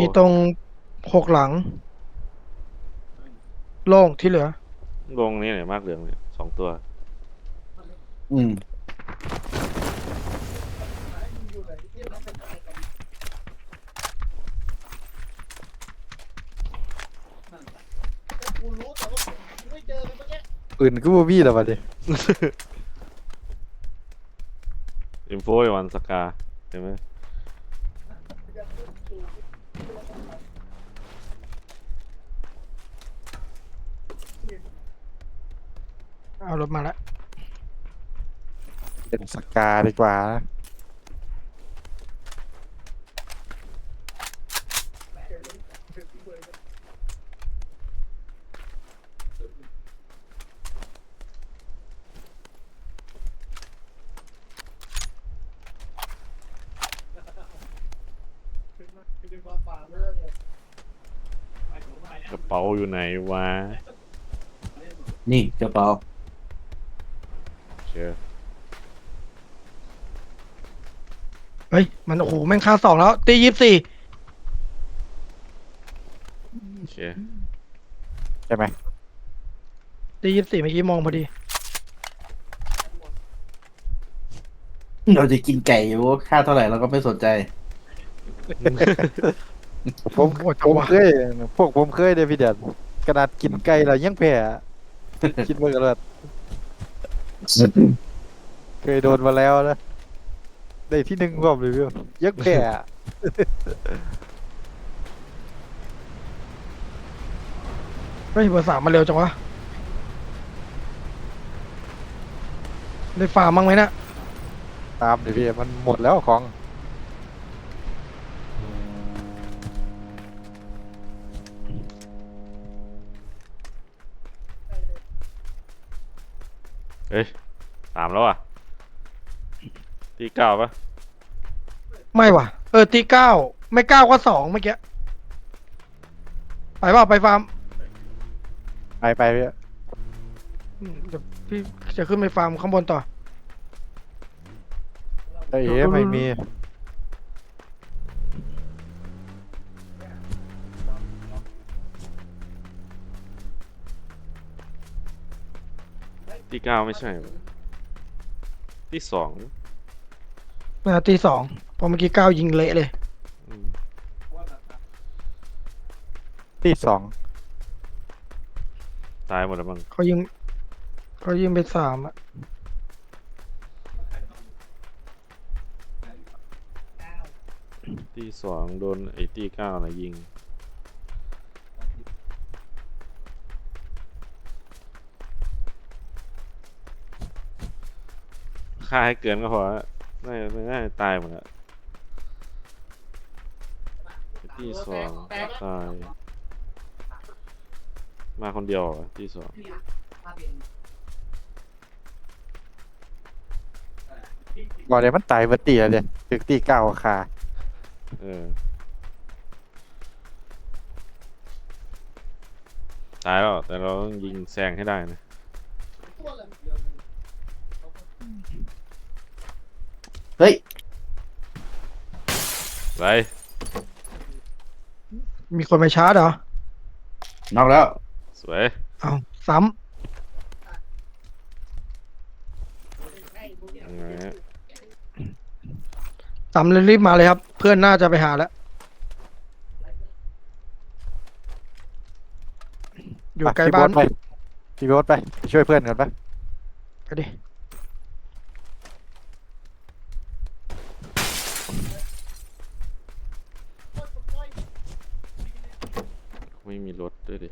มีตรงหกหลัง โล่งที่เหลือ ลงนี่หน่อยมากเหลืองเนี่ยสองตัว อืม ปืนก็บ่มีแล้วบัดนี้ อินโฟวันสกาเห็นไหม เอารถมาแล้วเป็นสกาดีกว่านะกระเป๋าอยู่ไหนวะ นี่กระเป๋า เชื่อ เฮ้ย มันโอ้โหแม่งค่าสองแล้ว ตียี่สิบสี่เชื่อใช่ไหมตียี่สิบสี่เมื่อกี้มองพอดี เราจะกินไก่อยู่ค่าเท่าไหร่เราก็ไม่สนใจ ผมโอ้จัผงมหวะ เคย พวกผมเคยเด้พี่เดียนขนาดกินไก่แล้วยังแพ้อะคิดว่ากันว่าเคยโดนมาแล้วนะ ได้ที่หนึ่งรอบเลยพี่ยังแพ้อะเฮ้ยเบอร์สามมาเร็วจังวะ ได้ฟาร์มบ้างไหมเนะตามดิพี่มันหมดแล้วของเฮ้ยสามแล้วอะ ที่เก้าปะไม่ว่ะ เออตีเก้าไม่เก้าก็สองเมื่อกี้ไปเปล่าไปฟาร์มไปไปพี่อืมเดี๋ยวพี่จะขึ้นไปฟาร์มข้างบนต่อไอ้เอ๋ไม่มีที่เก้าไม่ใช่ปะที่สอง นาทีสองพอเมื่อกี้เก้ายิงเละเลย อืมที่สองตายหมดแล้วมั้งเขายิงเขายิงไปสามอะที่สองโดนไอ้ที่เก้านะยิงฆ่าให้เกินก็พอละ ไม่ไม่ง่ายตายหมดแล้วไอ้ที่สองตาย มาคนเดียวเหรอที่สองบอกเลยมันตายเบัตีแล้วเนี่ยถึงตีเก้าคาเออ ตายแล้วแต่เราต้องยิงแซงให้ได้นะเฮ้ย ไรมีคนไปชาร์จเหรอ นอกแล้ว สวย เอาซ้ยังไงฮะำซ้ำเลยรีบมาเลยครับ เพื่อนน่าจะไปหาแล้ว อยู่ใกล้พี่บ้านโบ๊ทไปพี่โบ๊ทไปไปช่วยเพื่อนกันปะไปดิ ไม่มีรถ ด้วยดิ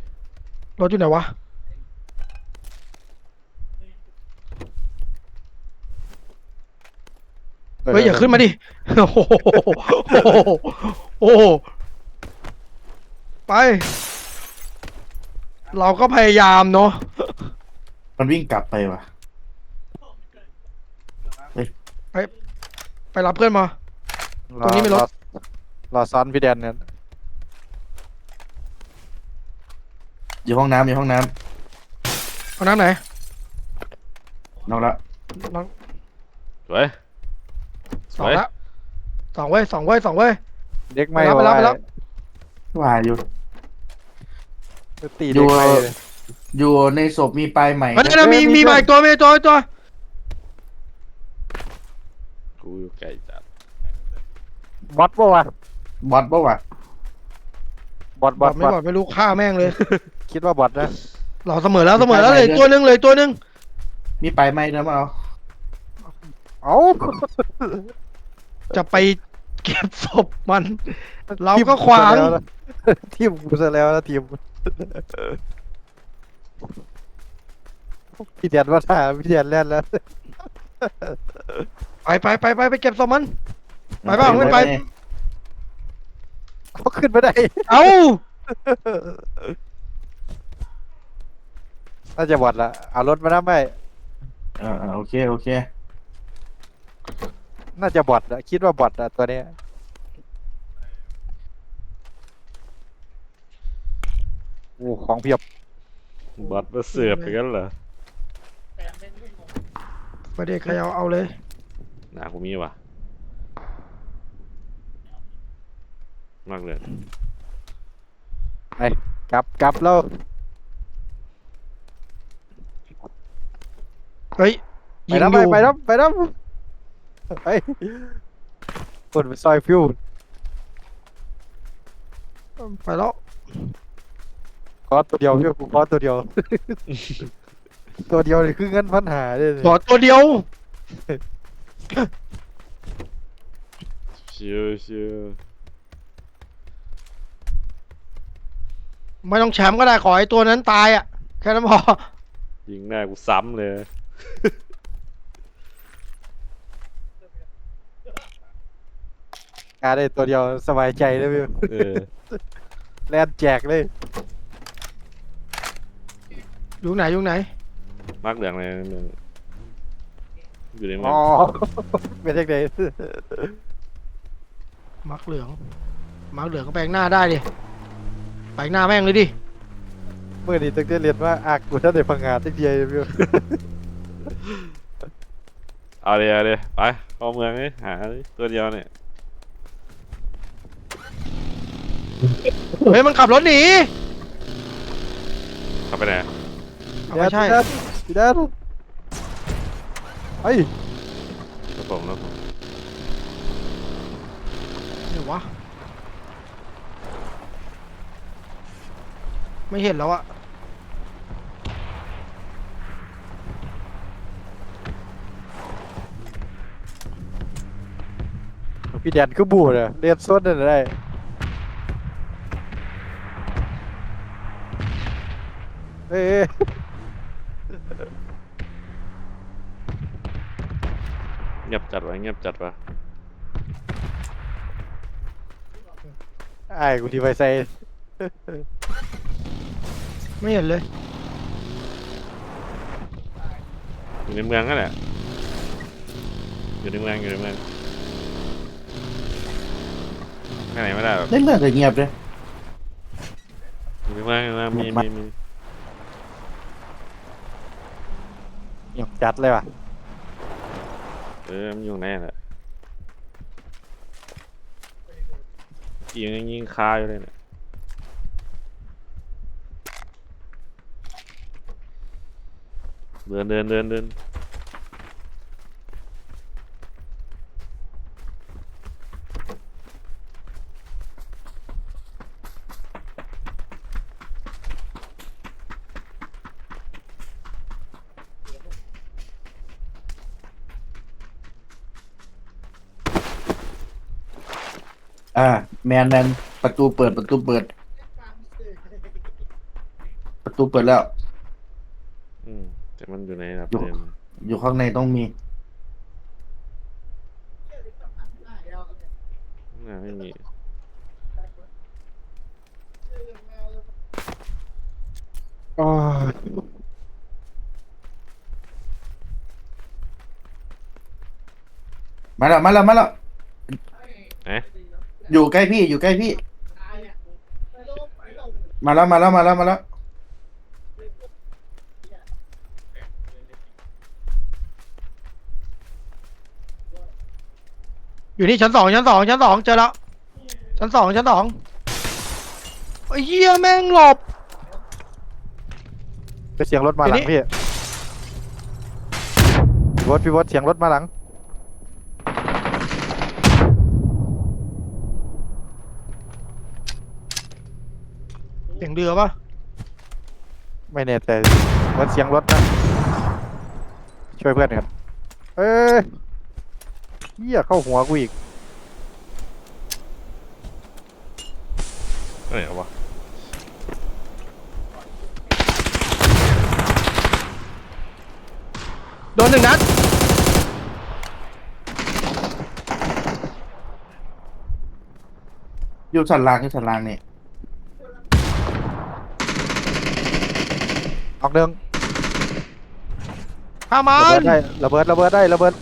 รถอยู่ไหนวะ เฮ้ยอย่าขึ้นมาดิโอ้โหโอ้โหโอ้โหไป เราก็พยายามเนาะ มันวิ่งกลับไปว่ะ ไปรับเพื่อนมา ตรงนี้ไม่รถอรอซ้อนพี่แดนเนี่ย อยู่ห้องน้ำอยู่ห้องน้เอาน้ำไหนำนอกแล้วน้องสวยสสอวงยละสองเว้ยสองเว้ยสองเว้ย เด็กไม่ไปรับไปรับไปรับไว้ว่าอยู่ ตีอยู่เด็กไปเลยอยู่ในศพมีปลายใหม่เฮ้ยนะนะมีมีมาอีกตัวมีอีกตัวอีกตัวกูอยู่ไกลจัดบอทปะวะบอทปะวะบอทบบออดทไม่บอทบอดไม่รู้ฆ่าแม่งเลย คิดว่าบอทนะเราเสมอแล้วเสมอแล้วเลยตัวหนึงเลยตัวหนึงมีปลายใหม่นะมาเอาเอ้าจะไปเก็บศพมัน เราก็ขวาง ทีมกูซะแล้วนะทีมพี่เดียนว่าท่าพี่เดียนแล่นแล้วไปไปไปไปไปเก็บศพมัน ไปเปล่าไม่ไป เขาขึ้นไม่ได้ เอ้า น่าจะบอทละเอารถมาได้ไหมเออเออโอเคโอเคน่าจะบอทอะคิดว่าบอทอะตัวเนี้ยโอ้ของเพียบ บัตรมาเสือบไปกันเหรอไม่ได้ใครเอาเอาเลย หนากูมีว่ะมากเลย ไปกลับกลับแล้ว เฮ้ยไปยิงแล้วอไปยู่ไปแล้วไปแล้วไปคนไปซอยฟิวไปแล้วขอตัวเดียวฟิวกูขอตัวเดียว ตัวเดียวนี่คือเงินพันหาเลยขอตัวเดียวชิวชิวไม่ต้องแชมป์ก็ได้ขอไอ้ตัวนั้นตายอะแค่นั้นพอยิงหน้ากูซ้ำเลย กาได้ตัวเดียวสบายใจเลยฟิวเออแลนแจกเลยอยู่ไหนอยู่ไหนมากเหลืองเลยมึงอยู่ในเมือ๋อองเป็นยังไงมักเหลือง มักเหลืองก็แปลงหน้าได้ดิ แปลงหน้าแม่งเลยดิ เมื่อนี้ตั้งแต่เรียนว่าอากกูท่านได้พังงานตั้งเดียวฟิว เอาเลยเอาเลยไปเข้าเมืองนี่หาตัวเดียวเนี่ยเฮ้ยมันขับรถหนีเข้าไปไหนเอาไม่ใช่พี่แดนไอ้ยครับผมแล้วผมเดี๋ยววะ ไม่เห็นแล้วอะ พี่แดนคือบูดอะเรียนส้นนั่นได้เอ้ยเอ้ยเงียบจัดวะเงียบจัดวะไอ้ายกูที่ไปใส่ไม่เห็นเลยอยู่ในเมืองนั่นแหละอยู่ในเมืองอยู่ในเมือง ไปไหนไม่ได้หรอกเล่นเรื่องก็เงียบเลยอยู่ในเมืองอยู่ในเมืองมีมีมีหยอกจัดเลยว่ะเออมันอยู่ไหนแหละกี่ยังยิงคาอยู่เลยเนี่ยเดินเดินเดินเดิน อ่า แมนแมนประตูเปิดประตูเปิด ประตูเปิดแล้ว อืมแต่มันอยู่ในระดับอยู่เดิมอยู่ข้างในต้องมีน่าไม่มีอ๋อมาแล้วมาแล้วมาแล้ว เอ๊ะ อยู่ใกล้พี่อยู่ใกล้พี่ มาแล้วมาแล้วมาแล้วมาแล้วอยู่นี่ชั้นสองชั้นสองชั้นสองเจอแล้วชั้นสองชั้นสองไอ้เหี้ยแม่งหลบไปเสียงรถมาหลังทีนี้พี่วดพี่วดเสียงรถมาหลัง เสียงเรือปะไม่แน่ใจวดเสียงรถนะ ช่วยเพื่อนกันเอ้ยเหี้ยเข้าหัวกูอีกไหนวะโดนหนึ่งนัดอยู่ชั้นล่างอยู่ชั้นล่างนี่ ออกเดิงฆ่ามัระเบินดได้ระเบิดระเบิดได้ระเบิด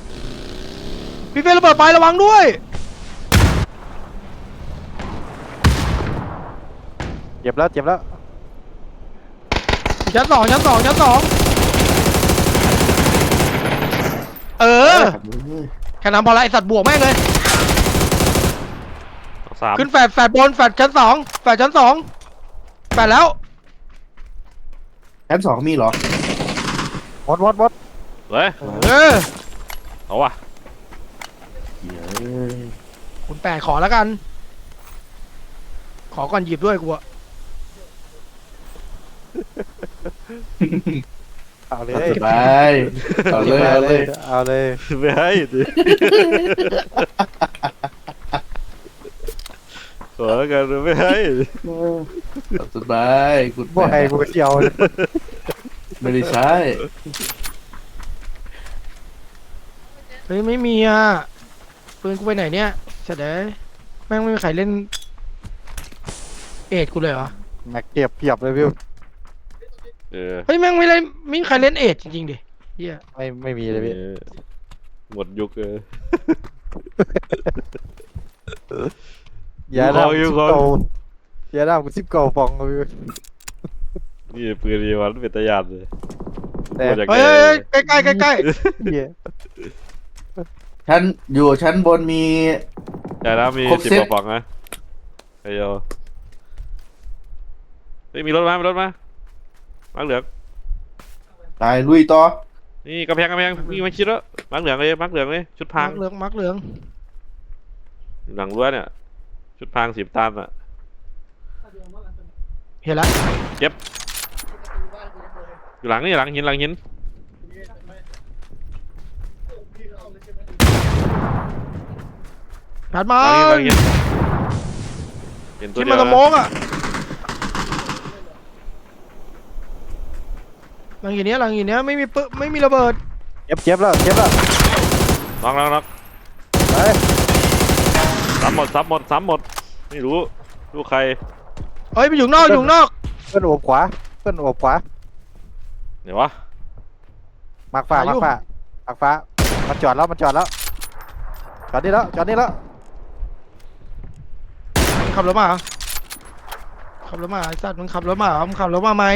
พี่เฟรนระเบิดไประวังด้วย เจ็บแล้วเจ็บแล้วชั้นสองชั้นสองชั้นสองเออครับเว้ยแค่นั้นพอละไอสัตว์บวกแม่งเลย สามขึ้นแฟดแฟดบนแฟดชั้นสองแฟดชั้นสองแฟดแล้ว ชั้นสองมีเหรอหมดหมดหมดเฮ้ยเออเอาวะเดี๋ยวคุณแปดขอแล้วกัน ขอก่อนหยิบด้วยกูอะเอาเลยสบายเอาเลยเอาเลย เอาเลย ไม่ให้ดิ ขอแล้วกันไม่ให้ดิเอาสบายคุณบ่ให้กูเสียวเลยไม่ได้ใช้เฮ้ยไม่มีอะปืนกูไปไหนเนี่ยเสร็จแล้วแม่งไม่มีใครเล่น เอ็ดกูเลยเหรอแม็กเก็บเพียบเลยพี่เออเฮ้ยแม่งไม่เล่นไม่มีใครเล่นเอ็ดจริงๆดิเฮียไม่ไม่มีเลยพี่เออหมดยุคเออ อย่าอยู่ดาของอยู่สิบของเก้าอย่าดามกูสิบเก้าฟองเลยพี่นี่ปืนดีวันเป็นตะยานเลยแต่โคตรจะเฮ้ยแก่ใกล้ใกล้ใกล้เหี้ยชั้นอยู่ชั้นบนมีแต่แล้วมีครบสิบเซ็ตกว่าปองนะไอ้โยเฮ้ยมีรถมามีรถมามังเหลืองตายลุยต่อนี่นี่กำแพงกำแพงมีมาชิดแล้วมังเหลืองเลยมังเหลืองเลยชุดพรางมักเหลืองมักเหลืองหลังรั้วเนี่ย ชุดพรางสิบตันอะ เห็นแล้วอยู่หลังนี่หลังหินหลังหินถัดมาหลังหินหลังหินเห็นตัวที่เดีมัยนวสนะโมกอะหลังอย่างเนี้ยหลังอย่างเนี้ยไม่มีปึ๊บไม่มีระเบิด เจ็บเจ็บแล้วเจ็บแล้วน็อกน็อกน็อกไป ซ้ำหมดซ้ำหมดซ้ำหมด ไม่รู้รู้ใคร เฮ้ยไปอยู่ข้างนอกอยู่ข้างนอกเพื่อนโอบขวา เพื่อนโอบขวาเดี๋ยววะมากฟ้าหาอยู่มากฟ้ามากฟ้ามันจอดแล้วมันจอดแล้วจอดนี่แล้วจอดนี่แล้วมึงขับรถมาเหรอขับรถมาไอ้สัตว์มึงขับรถมาเหรอมึงขับรถมาไหม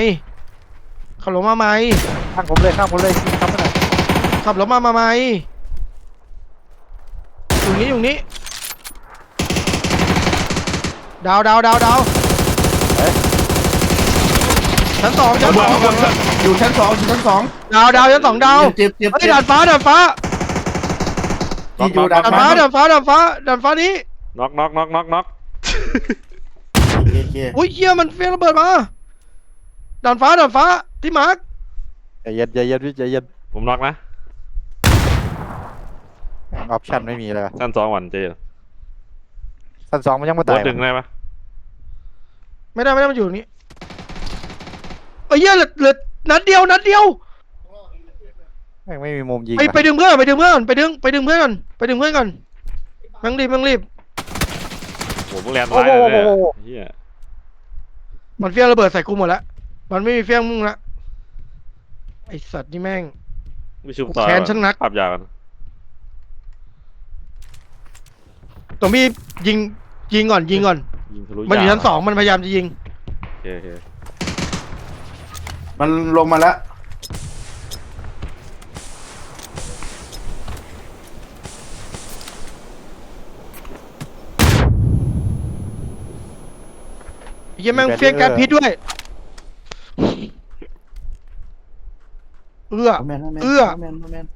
ขับรถมาไหมข้างผมเลยข้างผมเลยครับนั่นน่ะขับรถมามาไหมอยู่นี้อยู่นี้ ดาวดาวดาวดาวชั้นสองชั้นสองอยู่ชั้นสองอยู่ชั้นสองดาวดาวชั้นสองดาวเจ็บเจ็บเฮ้ยเจ็บดาดฟ้าดาดฟ้าที่อยู่ดาดาดดฟ้าดาดฟ้าดาดฟ้าดาดฟ้านี้น็อกน็อกน็อกน็อกน็อกโอเคโอเคอุ้ยเฮียมันเฟี้ยงระเบิดมาดาดฟ้าดาดฟ้าที่มาร์คใจเย็นใจเย็นพี่ใจเย็นผมน็อกนะออปชั่นไม่มีเลยว่ะชั้นสองวันเจ นสั้นสองมันยังไม่ตัวตายดึงได้ปะไม่ได้ไม่ได้มันอยู่ตรงนี้เอ้ยเหี้ยเหลือเหลือนัดเดียวนัดเดียวแม่งไม่มีมุมยิงไปไปนะดึงเพื่อนไปดึงเพื่อนไปดึงไปดึงเพื่อนก่อนไปดึงเพื่อนก่อนแม่งรีบแม่งรีบโอ้โหมึงแลนด์ไว้เลยเนี่ยเฮียมันเฟี้ยงระเบิดใส่กูหมดแล้วมันไม่มีเฟี้ยงมึงละไอสัตว์นี่แม่ง ไม่ชุบต่อแค้นฉันนัก ปรับยากัน ตัวพี่ยิงยิงก่อนยิงก่อน ยิงทะลุมันอยู่ยาชั้นสองมันพยายามจะยิง โอเคโอเคมันลงมาแล้วเเหี้ยแม่งมีเฟี้ยงแก๊ส barrier พิษด้วย เอื้อโแมนโแมนเอื้อโแมนโแมน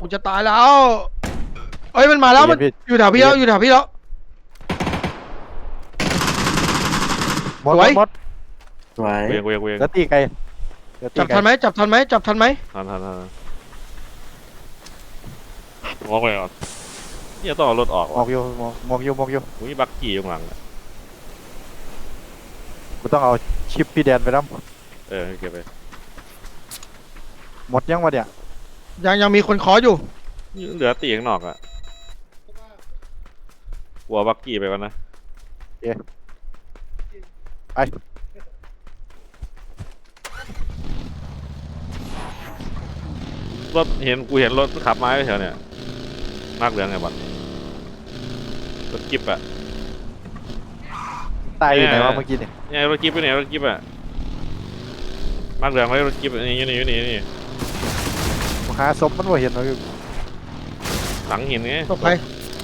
กูจะตายแล้วเอ้ยมันมาแล้วมันเย็นพี่อยู่แถวพี่แล้วอยู่แถวพี่แล้ว หมดสหมวยดหมดสวยเวียงเวียงเวียงแล้วตีไกลแล้วตีจับไกลทันไหมจับทันไหมจับทันไหมทันทันทันงอกเลยก่อนเนี่ยต้องเอารถออกมองอยู่มองมองอยู่มองอยู่มีบักกี้อยู่ข้างหลังอะกูต้องเอาชิปพี่แดนไปน้เออเก็บไปำหมดยังวะเนี่ย ยังยังมีคนขออยู่ เหลือตีข้างนอกอะกลัวบักกี้ไปกันนะไปรถเห็นกูเห็นรถขับมาแถวเนี่ยมากเหลืองไงบอลรถกิบอะตายอยู่ไหนเนี่วะยเมื่อกี้เนี่ยเนี่ยรถกิบไปไหนรถกิบอะมากเหลืองไว้รถกิบนี่อยู่นี่อยู่นี่นี่กู หาศพมันว่าเห็นวะหลังหินไงตกไป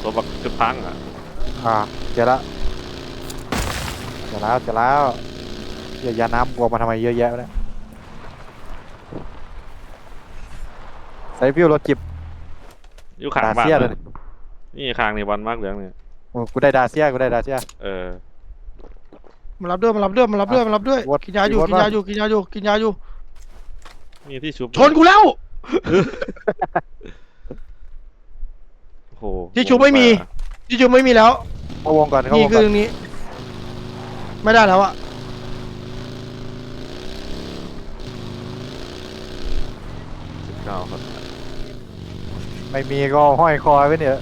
ตัวบักจุดพังอะอ่าเจอละเจอแล้วเจอแล้วเดี๋ยวยาน้ำบวกมาทำไมเยอะแยะวะเนี่ยใส่พิวรถจิบอยู่ข้างดาบ้านเซียเลยนะนี่ข้างนี่บอลมากเหลืองเนี่ยโอ้กูได้ดาเซียกูได้ดาเซีย เออมารับด้วยมารับด้วยมารับด้วยมารับด้วยวดกินยาอยู่วดกินวะยาอยู่ กินยาอยู่ กินยาอยู่ มีที่ชุบชนกูแล้ว โอ้โหที่ชุบไม่มีที่จูไม่มีแล้วเข้าวงก่อนเข้านี่วงคืก่ออนตรงนี้ ไม่ได้แล้วอะเก้าครับไม่มีก็ห้อยคอไว้เนี่ย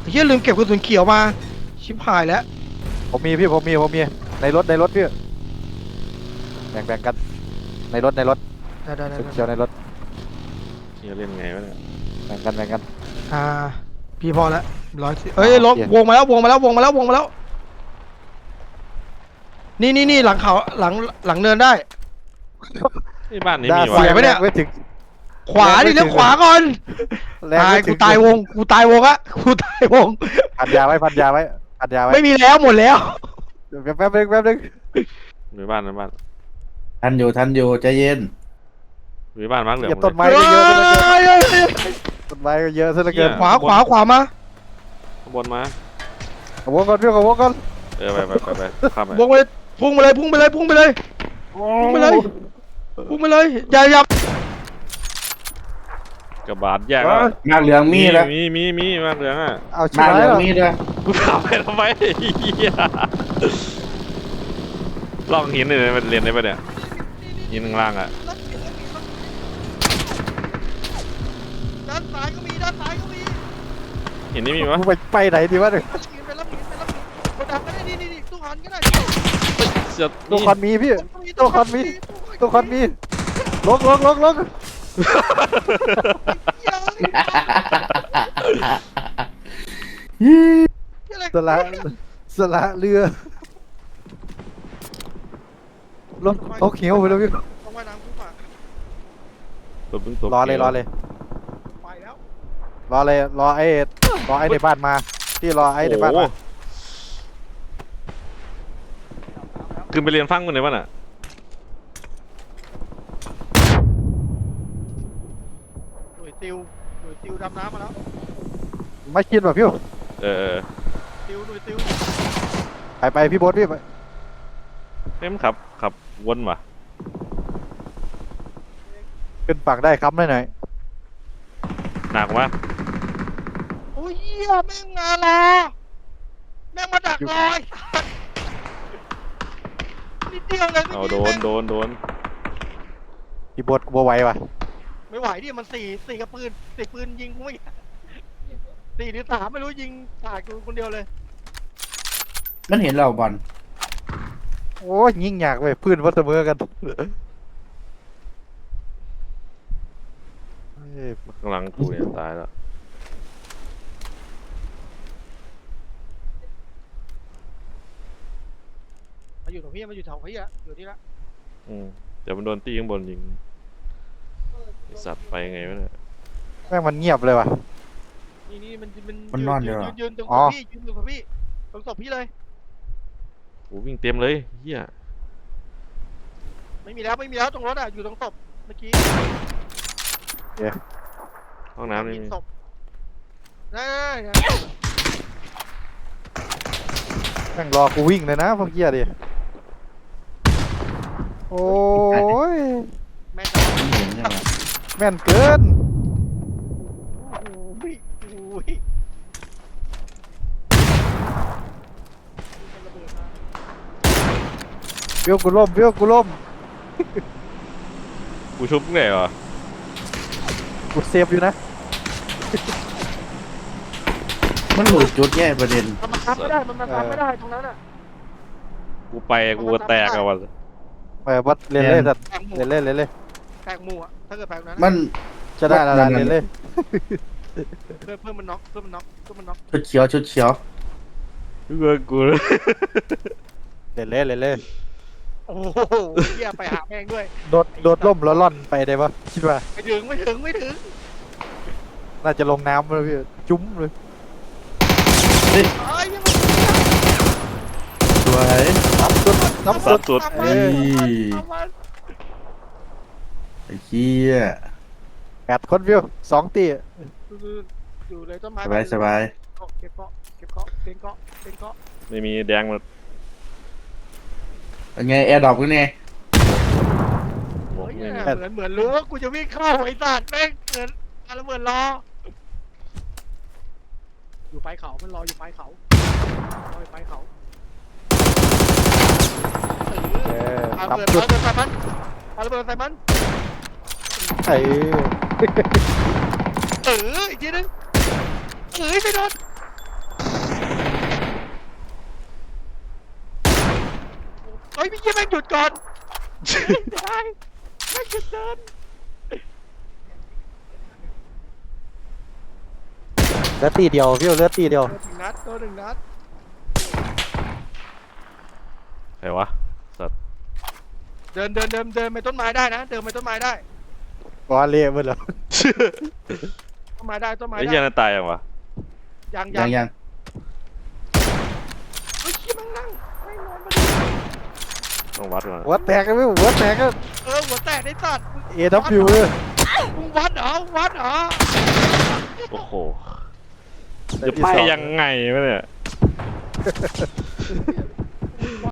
ไอ้เฮียลืมเก็บกระสุนเขียวมา ชิบหายแล้วผมมีพี่ผมมีผมมีในรถในรถพี่แบ่งแบ่งกัน ในรถในรถได้ได้ได้ชุดได้เขียวในรถเฮียเล่นไงวะเนี่ยแบ่งกันแบ่งกัน อ่า พี่พอแล้วร้อยสิเอ้ยอ่าลบโอเค วงมาแล้ววงมาแล้ววงมาแล้ววงมาแล้ว นี่นี่นี่หลังเขาหลังหลังเนินได้นี่บ้านนี้ดามีไหววะปะเนี่ยไม่ถึง ขวาดิแรงไม่เลี้ยวถึงขวาก่อนแรงตายไม่ถึกูงตายวงกูตายวงอะกูตายวง พันยาไว้พันยาไว้พันยาไว้ไม่มีแล้วหมดแล้วเดี๋ยวแป๊บนึงแป๊บนึงมีบ้านในบ้าน ทันอยู่ทันอยู่ใจเย็นมีบ้านมากเหลืองอย่าหมต้ดนเลยไม้ก็เยอะซะเหลือเกินเอ้ยเอ้ยเอ้ยต้นไม้ก็เยอะซะเหลือเกินขวาขวาขวามาข้างบนมาขวงก่อนพี่ขวงก่อนเออไปไปไปไปข้ามไปวงไปเลยพุ่งไปเลยพุ่งไปเลยพุ่งไปเลย พุ่งไปเลยพุ่งไปเลยอย่าอย่ากับบาดแยกแล้วมากเหลืองมีแล้วมีมีมีมากเหลืองอะเอาชิบมากหาเหยลืองแล้วมีด้วยกูถามไปทำไมเฮียลองหินเลยมันเรียนได้ปะเนี่ย หินข้างล่างอะด้านซ้ายก็มีด้านซ้ายก็มีหินนี่มีปะมึงไปไปไหนดีวะเนี่ยหินไปแล้วหินไปแล้วคนดังก็ได้นี่นี่นี่ตู้หันก็ได้เสียตัวคอนมีพี่ ตัวคอนมีตัวคอนมีลงลงลงลงสละสละเรือ รถตกเขียวไปแล้วพี่ต้องว่ายน้ำขึ้นมาตัวบึ้งตัวรอเลยรอเลย ไปแล้วรอเลยรอไอ้รอไอ้ในบ้านมาพี่รอไอ้ในบ้านมาโอ้โหขึ้นไปเรียนฟังมันเลยวะน่ะหน่วยติวหน่วยติวดำน้ำมาแล้วไม่คิดว่ะพี่เออเออติวหน่วยติวไปไปพี่โบ๊ทพี่ไปเฮ้ยมันขับขับ วนว่ะขึ้นฝั่งได้ค้ำได้หน่อยหนักวะโอ้ยเหี้ยแม่งงานรอแม่งมาดักรอยนิดเดียวเลยเอามื่โดกี้นโดนโดนพี่โบ๊ทบัวไหวว่ะไม่ไหวดิมันสี่สี่กับปืนสี่ปืนยิงกูไม่สี่หรือสามไม่รู้ยิงสาดกูคนเดียวเลย มันเห็นเราบอล โอ้ยยิ่งอยากไปพื้นวัดเสมอกันเอ้ยข้างหลังกูเนี่ยตายแล้วมาอยู่ตรงพี่มาอยู่แถวพี่อะอยู่นี่ละอืมเดี๋ยวมันโดนตีข้างบนยิงไอ้สัตว์ไปไงวะเนี่ยแม่งมันเงียบเลยว่ะนี่นี่มันมันมันนอนอยู่เหรอ ยืนยืนตรงอ๋ศอพพี่ยืนตรงศพพี่ตรงศพพี่เลย กูวิ่งเต็มเลยเฮียไม่มีแล้วไม่มีแล้วตรงรถอะอยู่ตรงศพเมื่อกี้ห้องน้ำนี่ยิงมีศพนั่นๆแม่งรอกูวิ่งเลยนะพวกเหี้ยดิ โอ้ยๆแม่งจับไม่เห็นใช่ไหมแม่นเกิน โอ้โหโอ้โหมันระเบิดมา เบี้ยวกูล่มเบี้ยวกูล่มกูชุบไงวะกูเซฟอยู่นะมันหลุดจุดแย่ประเด็น มันมาทำไม่ได้มันมาทำไม่ได้ตรงนั้นอะกูไปกูก็แตกอะวะไปวัดเล่นเล่นสัตว์แตกหมูเล่นเล่นเล่นเล่นแตกหมูอะถ้าเกิดแตกนั้นมันจะได้ละนั่ละนๆเล่นเล่นเพื่อเพื่อมันน็อกเพื่อมันน็อกเพื่อมันน็อกชุดเขียวชุดเขียว เพื่อนกูเลยเล่นเล่นเล่นเล่น โอ้โหเหี้ยไปหาแม่งด้วย โดดโดดล่มแล้วล่อนไปได้ปะคิดว่า ไม่ถึงไม่ถึงไม่ถึงน่าจะลงน้ำเลยพี่จุ้มเลยเอ้ยยังไม่สวยน้ำสุดน้ำสัสุตดว์สุดทำเอ้มันยทำมันไอ้เหี้ยแปดคนวิวสองตีอยู่เลยต้นไม้สบายสบายเก็บเกาะเก็บเกาะเป็นเกาะเป็นเกาะไม่มีแดงมา เป็นไงแอร์ดรอปกันไงบอกเฮ้ยไม่มีเหมือนเหมือนรู้ว่ากูจะวิ่งเข้าไอ้สัตว์แม่งเหมือนอะไรเหมือนรอ อยู่ปลายเขามันรออยู่ปลายเขารออยู่ปลายเขาเออปาระเบิดน้ำสุปาดระเบิดใส่มันปาระเบิดใส่มันไอ้เอออีกทีนึงเอ้ยไม่โดน เฮ้ยพี่เยี่ยแม่งหยุดก่อนไม่ได้แม่งหยุดเดินเลือดตีเดียวพี่เลือดตีเดียวโดนหนึ่งนัดโดนหนึ่งนัดใครวะสัตว์เดินเดินเดินเดินไปต้นไม้ได้นะเดินไปต้นไม้ได้ก้อนเละหมดแล้วต้นไม้ได้ต้นไม้ไอ้ได้เหี้ยนั่นตายยังวะยังยัยังงยังเฮ้ยขี้ยมันนั่งไม่นอนมาดิ ต้องวัดก่อนหัวแตกกันพี่หัวแตกกันเออหัวแตกได้สัตว์เอทับฟิวเลยมึงวัดเหรอวัดเหรอโอ้โหจะไปยังไงวะเนี่ย